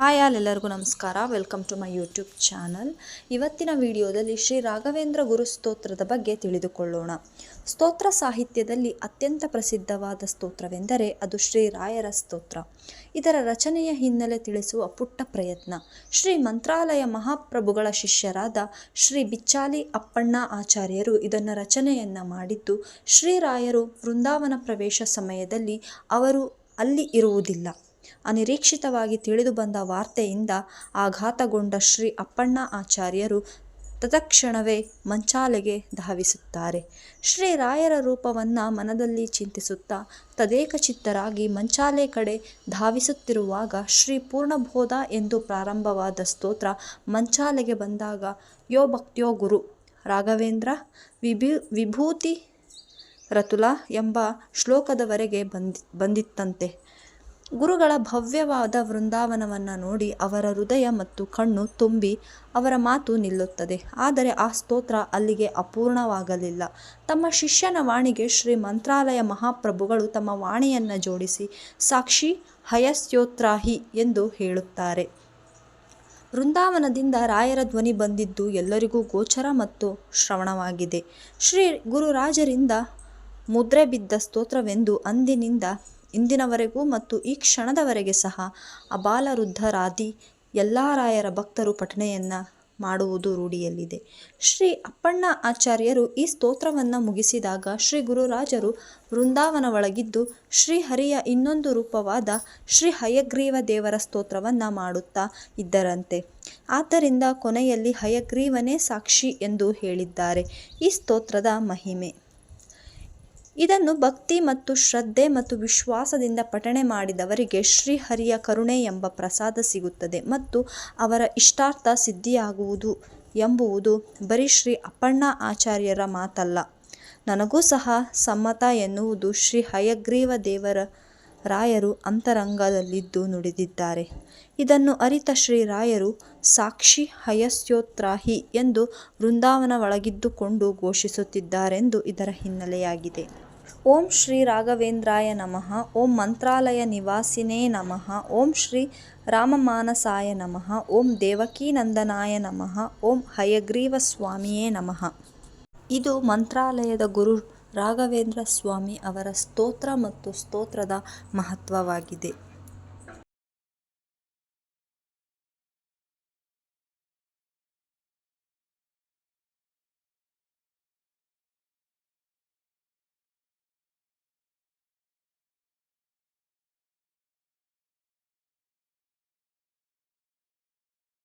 Hi ಎಲ್ಲರಿಗೂ ನಮಸ್ಕಾರ. Welcome to my YouTube channel ಇವತ್ತಿನ ವಿಡಿಯೋದಲ್ಲಿ ಶ್ರೀ ರಾಘವೇಂದ್ರ ಗುರು ಸ್ತೋತ್ರದ ಬಗ್ಗೆ ತಿಳಿದುಕೊಳ್ಳೋಣ. ಸ್ತೋತ್ರ ಸಾಹಿತ್ಯದಲ್ಲಿ ಅತ್ಯಂತ ಪ್ರಸಿದ್ಧವಾದ ಸ್ತೋತ್ರವೆಂದರೆ ಅದು ಶ್ರೀ ರಾಯರ ಸ್ತೋತ್ರ. ಇದರ ರಚನೆಯ ಹಿನ್ನೆಲೆ ತಿಳಿಸುವ ಪುಟ್ಟ ಪ್ರಯತ್ನ. ಶ್ರೀ ಮಂತ್ರಾಲಯ ಮಹಾಪ್ರಭುಗಳ ಶಿಷ್ಯರಾದ ಶ್ರೀ ಬಿಚ್ಚಾಲಿ ಅಪ್ಪಣ್ಣ ಆಚಾರ್ಯರು ಇದನ್ನು ರಚನೆಯನ್ನು ಮಾಡಿದ್ದು ಶ್ರೀರಾಯರು ವೃಂದಾವನ ಪ್ರವೇಶ ಸಮಯದಲ್ಲಿ ಅವರು ಅಲ್ಲಿ ಇರುವುದಿಲ್ಲ. ಅನಿರೀಕ್ಷಿತವಾಗಿ ತಿಳಿದುಬಂದ ವಾರ್ತೆಯಿಂದ ಆಘಾತಗೊಂಡ ಶ್ರೀ ಅಪ್ಪಣ್ಣ ಆಚಾರ್ಯರು ತತ್ಕ್ಷಣವೇ ಮಂಚಾಲೆಗೆ ಧಾವಿಸುತ್ತಾರೆ. ಶ್ರೀ ರಾಯರ ರೂಪವನ್ನು ಮನದಲ್ಲಿ ಚಿಂತಿಸುತ್ತಾ ತದೇಕಚಿತ್ತರಾಗಿ ಮಂಚಾಲೆ ಕಡೆ ಧಾವಿಸುತ್ತಿರುವಾಗ ಶ್ರೀ ಪೂರ್ಣಬೋಧ ಎಂದು ಪ್ರಾರಂಭವಾದ ಸ್ತೋತ್ರ ಮಂಚಾಲೆಗೆ ಬಂದಾಗ, ಯೋ ಭಕ್ತ್ಯೋ ಗುರು, ರಾಘವೇಂದ್ರ, ವಿಭೂ, ವಿಭೂತಿ ರತುಲ ಎಂಬ ಶ್ಲೋಕದವರೆಗೆ ಬಂದಿ, ಬಂದಿತ್ತಂತೆ. ಗುರುಗಳ ಭವ್ಯವಾದ ವೃಂದಾವನವನ್ನು ನೋಡಿ ಅವರ ಹೃದಯ ಮತ್ತು ಕಣ್ಣು ತುಂಬಿ ಅವರ ಮಾತು ನಿಲ್ಲುತ್ತದೆ. ಆದರೆ ಆ ಸ್ತೋತ್ರ ಅಲ್ಲಿಗೆ ಅಪೂರ್ಣವಾಗಲಿಲ್ಲ. ತಮ್ಮ ಶಿಷ್ಯನ ವಾಣಿಗೆ ಶ್ರೀ ಮಂತ್ರಾಲಯ ಮಹಾಪ್ರಭುಗಳು ತಮ್ಮ ವಾಣಿಯನ್ನು ಜೋಡಿಸಿ, ಸಾಕ್ಷಿ ಹಯಸ್ಯೋತ್ರಾಹಿ ಎಂದು ಹೇಳುತ್ತಾರೆ. ವೃಂದಾವನದಿಂದ ರಾಯರ ಧ್ವನಿ ಬಂದಿದ್ದು ಎಲ್ಲರಿಗೂ ಗೋಚರ ಮತ್ತು ಶ್ರವಣವಾಗಿದೆ. ಶ್ರೀ ಗುರುರಾಜರಿಂದ ಮುದ್ರೆ ಬಿದ್ದ ಸ್ತೋತ್ರವೆಂದು ಅಂದಿನಿಂದ ಇಂದಿನವರೆಗೂ ಮತ್ತು ಈ ಕ್ಷಣದವರೆಗೆ ಸಹ ಅಬಾಲವೃದ್ಧರಾದಿ ಎಲ್ಲ ರಾಯರ ಭಕ್ತರು ಪಠಣೆಯನ್ನು ಮಾಡುವುದು ರೂಢಿಯಲ್ಲಿದೆ. ಶ್ರೀ ಅಪ್ಪಣ್ಣ ಆಚಾರ್ಯರು ಈ ಸ್ತೋತ್ರವನ್ನು ಮುಗಿಸಿದಾಗ ಶ್ರೀ ಗುರುರಾಜರು ವೃಂದಾವನ ಒಳಗಿದ್ದು ಶ್ರೀಹರಿಯ ಇನ್ನೊಂದು ರೂಪವಾದ ಶ್ರೀ ಹಯಗ್ರೀವ ದೇವರ ಸ್ತೋತ್ರವನ್ನು ಮಾಡುತ್ತಾ ಇದ್ದರಂತೆ. ಆದ್ದರಿಂದ ಕೊನೆಯಲ್ಲಿ ಹಯಗ್ರೀವನೇ ಸಾಕ್ಷಿ ಎಂದು ಹೇಳಿದ್ದಾರೆ. ಈ ಸ್ತೋತ್ರದ ಮಹಿಮೆ. ಇದನ್ನು ಭಕ್ತಿ ಮತ್ತು ಶ್ರದ್ಧೆ ಮತ್ತು ವಿಶ್ವಾಸದಿಂದ ಪಠಣೆ ಮಾಡಿದವರಿಗೆ ಶ್ರೀಹರಿಯ ಕರುಣೆ ಎಂಬ ಪ್ರಸಾದ ಸಿಗುತ್ತದೆ ಮತ್ತು ಅವರ ಇಷ್ಟಾರ್ಥ ಸಿದ್ಧಿಯಾಗುವುದು ಎಂಬುವುದು ಬರೀ ಶ್ರೀ ಅಪ್ಪಣ್ಣ ಆಚಾರ್ಯರ ಮಾತಲ್ಲ. ನನಗೂ ಸಹ ಸಮ್ಮತ ಎನ್ನುವುದು ಶ್ರೀ ಹಯಗ್ರೀವ ದೇವರ ರಾಯರು ಅಂತರಂಗದಲ್ಲಿದ್ದು ನುಡಿದಿದ್ದಾರೆ. ಇದನ್ನು ಅರಿತ ಶ್ರೀರಾಯರು ಸಾಕ್ಷಿ ಹಯಸ್ಯೋತ್ರಾಹಿ ಎಂದು ವೃಂದಾವನ ಒಳಗಿದ್ದುಕೊಂಡು ಘೋಷಿಸುತ್ತಿದ್ದಾರೆಂದು ಇದರ ಹಿನ್ನೆಲೆಯಾಗಿದೆ. ಓಂ ಶ್ರೀ ರಾಘವೇಂದ್ರಾಯ ನಮಃ, ಓಂ ಮಂತ್ರಾಲಯ ನಿವಾಸಿನೇ ನಮಃ, ಓಂ ಶ್ರೀ ರಾಮಮಾನಸಾಯ ನಮಃ, ಓಂ ದೇವಕೀನಂದನಾಯ ನಮಃ, ಓಂ ಹಯಗ್ರೀವ ಸ್ವಾಮಿಯೇ ನಮಃ. ಇದು ಮಂತ್ರಾಲಯದ ಗುರು ರಾಘವೇಂದ್ರ ಸ್ವಾಮಿ ಅವರ ಸ್ತೋತ್ರ ಮತ್ತು ಸ್ತೋತ್ರದ ಮಹತ್ವವಾಗಿದೆ.